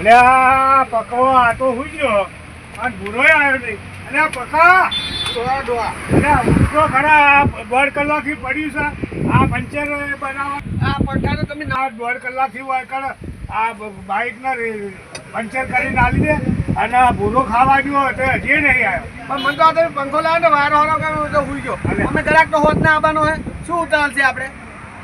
અલે આ પકો આ તો હુઈ ગયો. અને ભૂરોય આવ્યો નહીં. અને આ પકા. ડોહા અલે આ ઊંઘતો ખરા દોઢ કલાકથી પડ્યું છે. આ પંચર બનાવવા. આ પડકારો તમે ના દોઢ કલાકથી હોય કર આ બાઇકના પંચર કરીને આલી દે અને આ ભૂરો ખાવા ગયો તો હજી નહીં આવ્યો. પણ મને તો આ તમે પંખો લાવ્યો ને વારો હારો કામ તો હુઈ ગયો. અમે જરાક તો હોત ના આવવાનો હે. શું ઉતાવળ આપણે?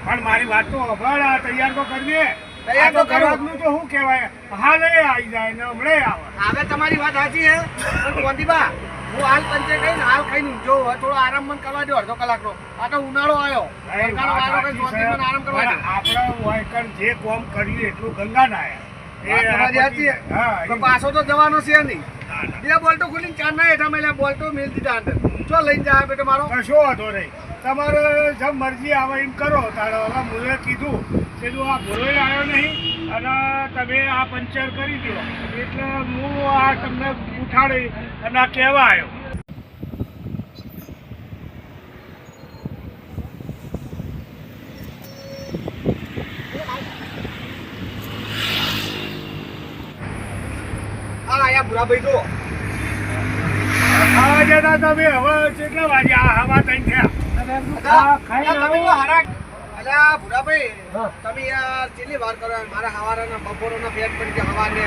પણ મારી વાત તો સાંભળ આ તૈયાર તો તૈયાર તો આ તો શું કહેવાય? હાલે આવી જાય ને હમણે આવે. હવે તમારી વાત સાચી હે પણ કોંતીબા હું હાલ પંચે કહીને હાલ ખાઈને ઊંઘજો થોડો આરામ મન કરવા દો અડધો કલાકનો. આ તો ઉનાળો આવ્યો. આરામ કરવા દો આપણે વાયકણ જે કોમ કર્યું એટલું ગંગા ના પાછો તો જવાનો છે નહીં. ના, ના. બીજા બોલ તો ખુલીને ચાર ના હેઠા મેલ્યા બોલ તો મેલ દીધા અંદર. ચો લઈને જાય બેટો મારો. કશો વાંધો નહીં. તમારે જેમ મરજી આવે એમ કરો તારે હવે કીધું. કે જો આ ભૂલોય આવ્યો નહીં અને તમે આ પંચર કરી દો. એટલે હું આ તમને ઉઠાડી અને આ કહેવા આવ્યો. ભૂરાભાઈ જો હવે કેટલા વાગ્યા હવા તઈ થયા તમે ભૂરાભાઈ યાર કેટલી વાર કરો? મારા હવારાના બપોરના પેટ પડી ગયા હવાને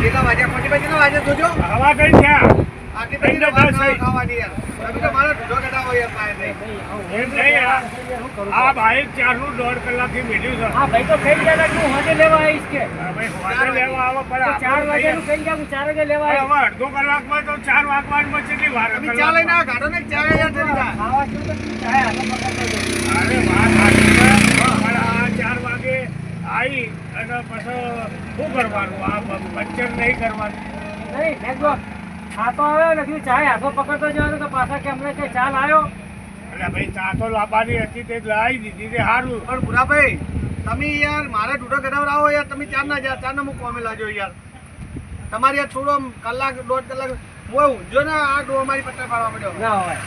કેટલા વાગ્યા ભાઈ કેટલા વાગ્યા જોજો. હવા કઈ થયા ના ચારનું દોઢ કલાકથી મેળ્યું છે. હા ભાઈ તો કઈ ગયા હું હોટે લેવા આવીશ કે? હા, ભાઈ, હોટે લેવા આવો પણ તો આપણે ચાર વાગ્યાનું કઈ ગયા હું ચાર વાગે લેવા હવે આવીશ. અડધો કલાકમાં તો ચાર વાગવામાં કેટલી વાર ચાલે ચા લઈને ગાડો ને ચા યાર થઈ જાય. અરે વાત ચાર વાગે આવી અને પછી શું કરવાનું? આ પંચર નહીં કરવાનું. નહીં મેં ખાતો આવ્યો ને કીધું ચાય હાથો પકડતો જવાનો તો પાછા કે હમણાં કે ચાલ આવ્યો એટલે ભાઈ ચા તો લાવવાની હતી તે લાવી દીધી તે સારું પણ ભૂરાભાઈ તમે યાર મારે ઢૂંઢો આવો યાર તમે ચાર ના જા ચાર ના હું કોમે લાજો યાર. તમારે યાર થોડો આમ કલાક દોઢ કલાક હું ઊંઝો ને આ ડો મારી પટ્ટા પાડવા પડ્યો ના હોય.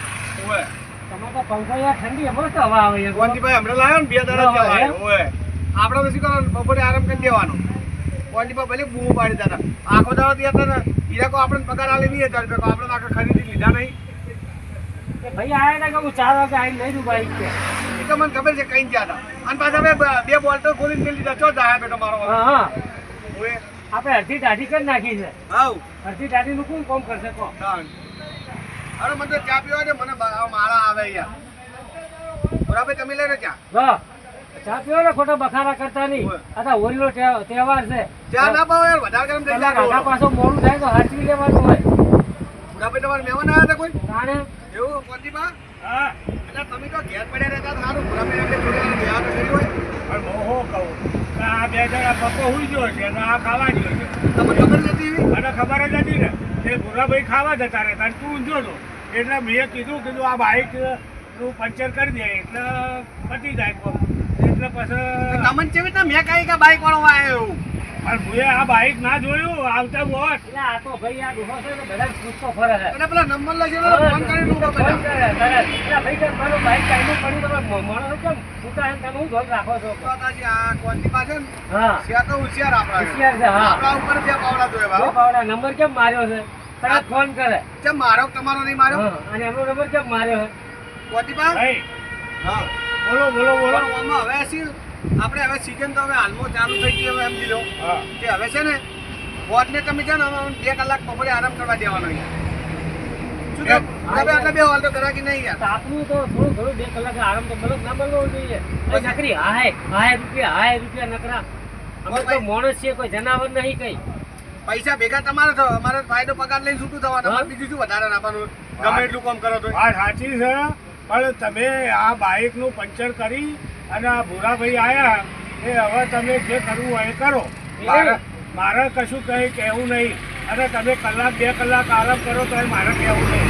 ઓય તમે તો પંખો યાર ઠંડી હમણાં તો હવા આવે યાર. હમણાં લાવ્યો ને બે દાડા ના હોય, એમ? આપણે તો શું કરવાનું બપોરે આરામ કરી દેવાનો કોંતીભાઈ ભલે બૂમો પાડી હતા. આખો દાડો ત્યાં હતા ને હીરા કો આપણે પગાર આલે નહીં હજાર રૂપિયા આપણે આખા ખરીદી લીધા નહીં. કે ભાઈ આયા ને કે હું ચાર વાગે આવીને લઈ દઉં બાઈક કે? એ તો મને ખબર છે કઈ ગયા હતા. અને પાછા બે બે બોલ તો ખોલીને મેલી દીધા ચો જાય બેટો મારો હા આપણે અડધી દાઢી કરી નાખી છે. હાઉ. અડધી દાઢીનું કોણ કોમ કરશે તાણ. અરે મને ચા પીવા દે મને બ- આવે યાર બરાબર તમે લઈ લો ચા. હા. ચા પીવો ને ખોટા બખારા કરતા નહીં. હોય. આ તો હોળીનો તહેવાર છે. ચા ના પાવો યાર વધારે ગરમ થઈ જાય આધા પાછો મોડું થાય તો હાચવી લેવાનું હોય. બરાબર તમારે મહેમાન આવ્યા હતા કોઈ? તાણે? એવું હા. એટલે તમે તો ઘેર પડ્યા રહેતા હતા સારું. થોડી વાર તો કરી હોય. પણ હું શું કહું? આ બે જણા પપ્પો હુઈ ગયો છે અને આ ખાવા ગયો છે. તમને ખબર નથી અને ખબર જ હતી ને. તે ભૂરાભાઈ ખાવા જતા રહેતા અને તું ઊંધો હતો એટલે મેં કીધું કીધું આ બાઈકનું પંચર કરી દે એટલે પતી જાય. એટલે પછી તમને કેવી રીતે મેં કહી કે બાઈક વાળો આવ્યો? એવું પણ ભૂએ આ બાઈક ના જોયું આવતા બોટ એટલે આ તો ભાઈ આ ડોહો છે બધા પૂછતો ફરે છે. એટલે પેલા નંબર લખી દો ફોન કરીને ઊભો ફોન કરે એટલે ભાઈ કે મારું બાઈક કાઢ્યું પડ્યું તમે માણસ કેમ? છૂટા એમ તમે હું ધોધ રાખો છો? દાદાજી આ કોની પાસે હા. સિયા તો હોશિયાર આપણા હોશિયાર છે, હા. આપણા ઉપર બે પાવડા જોયા પાવડા નંબર કેમ માર્યો છે? તરત ફોન કરે. કેમ મારો તમારો નહીં માર્યો? અને એમનો નંબર કેમ માર્યો છે? કોની ભાઈ હા. બોલો બોલો બોલો. આમાં હવે શું આપણે હવે સીઝન તો હવે હાલમાં ચાલુ થઈ ગઈ હવે એમ હા. કે હવે છે ને વોટને તમે છે ને હવે બે કલાક બપોરે આરામ કરવા દેવાનો યાર આટલા બે હાલ તો કરા કે નહીં યાર? આપણું તો થોડું થોડું બે કલાક આરામ તો મતલબ ના જોઈએ. નકરી હાય હાય રૂપિયા હાય રૂપિયા નકરા. અમે તો માણસ છીએ કોઈ જનાવર નહીં કઈ. પૈસા ભેગા તમારે થયો અમારે ફાયદો પગાર લઈને છૂટું થવાનું બીજું શું વધારે આપવાનું ગમે એટલું કામ કરો તો સાચી છે. પણ તમે આ બાઇકનું પંચર કરી અને આ ભૂરાભાઈ આવ્યા એ હવે તમે જે કરવું હોય એ કરો. મારે કશું કંઈ કહેવું નહીં. અને તમે કલાક બે કલાક આરામ કરો તો મારે કહેવું નહીં.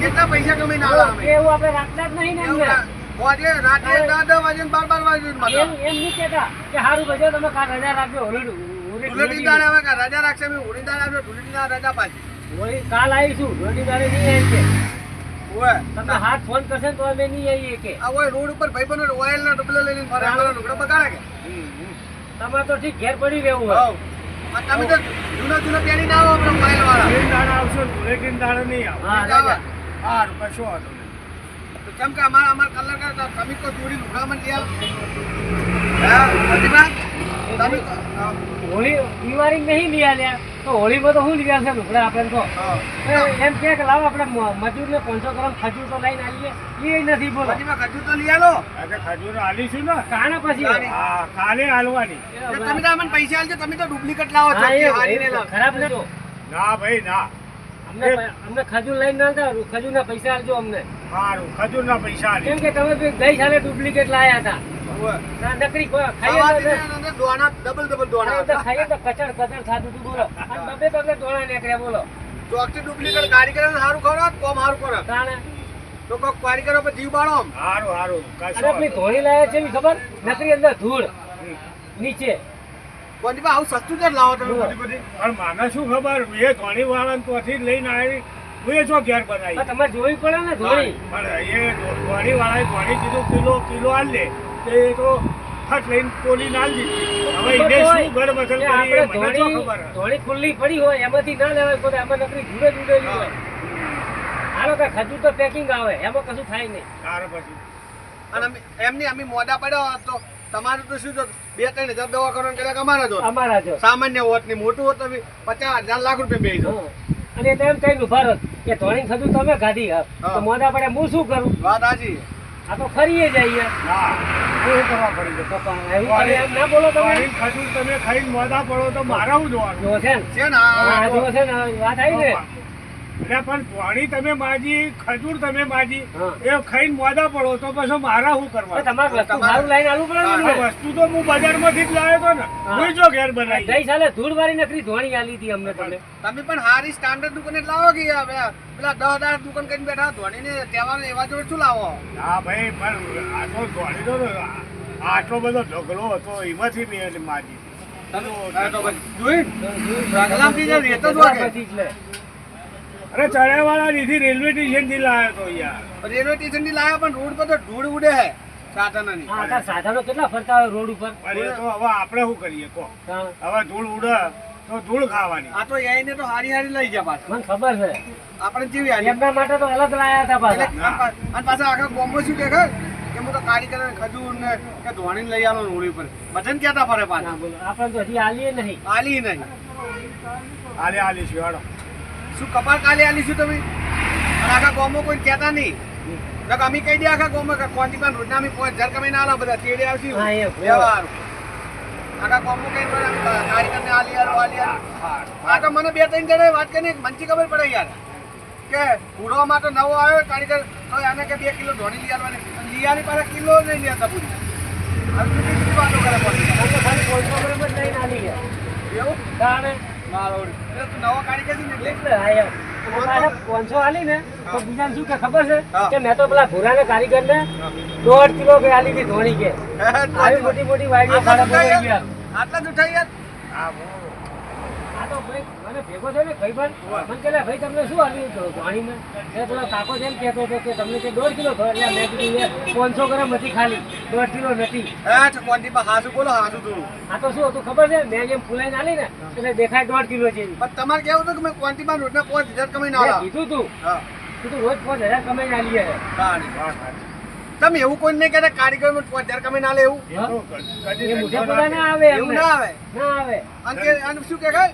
કેટલા પૈસા કમાઈને આલા એવું આપણે રાખતા જ નહીં ને એવું એમને. રા- હોજે રાતે દસ દસ વાગે બાર બાર વાગે એમ એમ નહીં કહેતા કે સારું તમે કાલ રજા રાખજો હોળી હોળી ધૂળેટી દાડે હવે રજા રાખશે અમે હોળી દાડે આવજો ધૂળેટી દાડે રજા પાછી. હોળી કાલ આવીશું હોળી દાડે નહીં એમ કે ઓય તમે હાથ ફોન કરશે ને તો અમે નહીં આવીએ કે. આ ઓય રોડ ઉપર ભાઈબંધો ઓઇલ ના ડબલો લઈને ફરે અમારા લુગડા બગાડે કે. તમારે તો ઠીક ઘેર પડી રહેવું હોય. તમે તો જૂનો જૂનો પહેરીને આવો આપણો મોબાઈલ વાળા. ધૂળેટીના દાડા આવશે ને ધૂળેટીના દાડા નહીં આવે. હા રાજા. સારું કશો વાંધો નહીં. તો કેમ કે અમારા અમારા કલાકાર હતા, તમે તો લઈ આવો. હા, પ્રતિભા? તમે હોળી દિવાળી નહીં લઈ આલ્યા તો હોળીમાં તો શું લીધા છે લુગડા આપણે તો? એમ કે લાવો આપણે મજૂરને પાંચસો ગ્રામ ખજૂર તો લઈને આવીએ. એ નથી બોલો. ખજૂર તો લઈ આલો. ખજૂર આલીશું ને. કાને પછી. કાલે. આલવાની. તમે તો અમને પૈસા આલજો તમે તો ડુપ્લિકેટ લાવો છો. ખરાબ નતો ના ભાઈ ના. અમને અમને ખજૂર લઈને ના જાવ ખજૂરના પૈસા આલજો અમને. સારું ખજૂરના પૈસા કેમ કે તમે ગઈ સાલે ડુપ્લિકેટ લાયા હતા. ના નકરી ખાઈએ તો- દોણા ડબલ ડબલ દોણા ખાઈએ તો. કચડ કચડ થાતું તું બોલો. અને બબે ધોળા નીકળ્યા બોલો. ચોકથી ડુપ્લિકેટ કારીગરોને સારું કરો કોમ સારું કરો તાણે. તો કોક કારીગરો પર જીવ બાળો સારું સારું અરે પેલી ધોળી લાયા છે એવી ખબર? નકરી અંદર ધૂળ. નીચે. કોની આવું સસ્તું જ લાવો તમે? બધી બધી. પણ માને શું ખબર? એ ધોણી વાળા ત્યાંથી જ લઈને આવી. હું જો ઘેર બનાવી. તમારે જોવી પડે ને ધોળી. પણ એ ધોણી વાળાએ કીધું કિલો કિલો આલ લે. તે તો ફટ લઈને પોલી નાલ દીધી હવે એને શું ગળ બસલ કરી એ મને શું ખબર ધોળી ખુલ્લી પડી હોય એમાંથી ના લેવાય કોઈ આમાં નકરી ધૂળે જ ઉડેલી હોય. હાલો કે ખજૂર તો પેકિંગ આવે એમાં કશું થાય નહીં. તારે પછી. અને અમે એમની અમે મોડા પડ્યો તો તમારું તો શું જો બે ત્રણ હજાર દવા કરવાનું કર્યા અમારા જો અમારા જો સામાન્ય હોતની મોટું હોત તમે પચાસ હજાર લાખ રૂપિયા બે જો અને એમ કઈ ઊભા રહો કે ધોળી ખજૂર તમે ખાધી હા. હા. તો મોડા પડે હું શું કરું? વાત સાચી. આ તો ખરીએ જઈએ. ના બોલો તમે. ખજૂર તમે ખાઈને મોઢા પડો તો મારા હું જોવાનું. છે ને. વાત આવી ને એટલે પણ પાણી તમે માજી ખજૂર તમે માજી એ ખાઈને મોદા પડો તો પછી મારા શું કરવા? તમારું લાઈન આલવું પડે વસ્તુ તો હું બજારમાંથી જ લાવ્યો હતો ને. હું. જો ઘેર બનાવી. ગઈ સાલે ધૂળ વાળી નકરી ધોણી આલી હતી અમને તમે. તમે પણ હારી સ્ટાન્ડર્ડ દુકાને લાવો કે હવે પેલા દસ હજાર દુકાન કરીને બેઠા ધોણી ને તહેવાર એવા જોડે શું લાવો? હા ભાઈ પણ આ તો ધોણી તો આટલો બધો ઢગલો હતો એમાંથી મેં માજી. હા, તો પછી જોયું? રગલામથી જે રેતો જ વાગે. અરે ચણેવાળા નીથી રેલવે સ્ટેશનથી લાવ્યો તો યાર. રેલવે સ્ટેશનથી લાયા પણ રોડ પર તો ધૂળ ઉડે હે સાધનની. હા, સાધનો કેટલા ફરતા હોય રોડ ઉપર? પણ તો હવે આપણે શું કરીએ કહો. હવે ધૂળ ઉડે તો ધૂળ ખાવાની. આ તો એને તો હારી હારી લઈ ગયા પાછા. મને ખબર છે. આપણે જેવી હારી. એમના માટે તો અલગ લાયા હતા પાછા. અને પાછા આખા બોમ્બો શું કે? કે હું તો કારીગર ખજૂર ને કે ધોણી લઈ આવો હોળી પર બધાને ક્યાં ફરે પાછા? બોલો. આપણે તો હજી આલીએ નહીં. આલી નહીં. આલે આલી શિવાળો શું કપાળ કાલે આલીશું તમે? અને આખા ગામમાં કોઈ કહેતા નહીં. અમે કહી દે આખા ગામમાં કે પાન રોજના અમે પાંચ હજાર કમાઈને આલો બધા તેડે આવશું વ્યવહાર. આખા ગામમાં કઈ કારીગરને આલી આલો આલી આલો. આ તો મને બે ત્રણ જણાએ વાત કરીને મનથી ખબર પડે યાર. કે પૂડવામાં તો નવો આવ્યો કારીગર તો આને કે બે કિલો ધોની લઈ આવવાની લીયાની પાસે કિલો નહીં લેતા પૂરી હવે બીજી વાતો કરે પાછી? આલી ગયા એવું? તાણે કારીગર ને પાંચસો આલી ને તો બીજા શું કે ખબર છે કે મેં તો પેલા ભૂરાને કારીગરને દોઢ કિલો કે આલી હતી ધોણી કે આવી મોટી મોટી વાયડીઓ આટલા. યાર આ તો ભાઈ મને ભેગો થયો ને ભાઈ પણ મને કે ભાઈ તમને શું આલ્યું ધોણીને એ પેલો કાકો જેમ કહેતો હતો કે તમને કે દોઢ કિલો થયો એટલે મેં કીધું પાંચસો ગ્રામ હતી ખાલી દોઢ કિલો નથી. હેઠ કોંતી પર હાસુ બોલો હાસુ થોડું. આ તો શું હતું ખબર છે? મેં જેમ ફૂલાઈને આલી ને એટલે દેખાય દોઢ કિલો જેવી. તમારે કેવું હતું કે મેં કોંતી માં રોજના પાંચ હજાર કમાઈને મેં કીધું તું. કીધું રોજ પાંચ હજાર કમાઈને સાચી. તમે એવું કોઈ નહીં કહેતા કારીગરમાં પાંચ હજાર એવું? બોલા ના ના આવે એવું ના આવે? ના આવે. અને શું કે ખબર?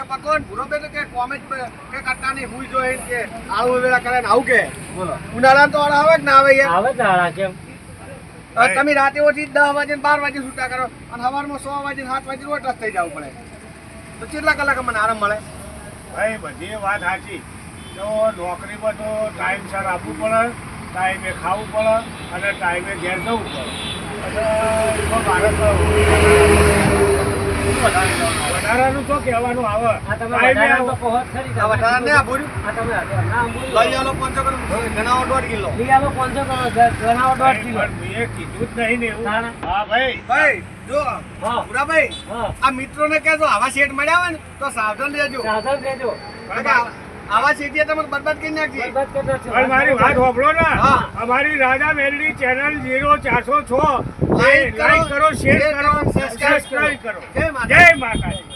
કે પકવાન ભૂરો કે કોમેન્ટ કે કરતા નહીં હું જો કે આવું વેળા કરે આવું કે. બોલો. ઉનાળા તો આવે કે ના આવે યાર? આવે તારા કેમ? તમે રાતે ઓછી દસ વાગે બાર વાગે છૂટા કરો અને સવારમાં સો વાગે સાત વાગે રોજ થઈ જવું પડે. તો કેટલા કલાક મને આરામ મળે? ભાઈ બધી વાત સાચી. તો નોકરીમાં તો ટાઈમસર આપવું પડે ટાઈમે ખાવું પડે અને ટાઈમે ઘેર જવું પડે. એટલે વધારાનું તો કહેવાનું આવે. આ તમે વધારાનું તો કહો ખરી આ તમે. ને આ આ તમે ના બોલો. લઈ આલો પાંચસો કરો ગણાવો દોઢ કિલો. લઈ આવો પાંચસો કરો, ગ- ગણાવો કિલો. પણ કીધું જ નહીં ને એવું. હા ભાઈ. ભાઈ જો હા. ભૂરાભાઈ હા. આ મિત્રોને કહેજો આવા શેઠ મળ્યા હોય ને તો સાવધાન રહેજો. સાવધાન રહેજો. આવા શેઠિયા તમે બરબાદ કરી નાખશે બરબાદ પણ મારી વાત સાંભળો ને. અમારી રાજા મેરડી ચેનલ જીરો ચારસો છ. લાઈક કરો શેર કરો કરો, સબસ્ક્રાઇબ કરો. જય માતાજી. જય માતાજી.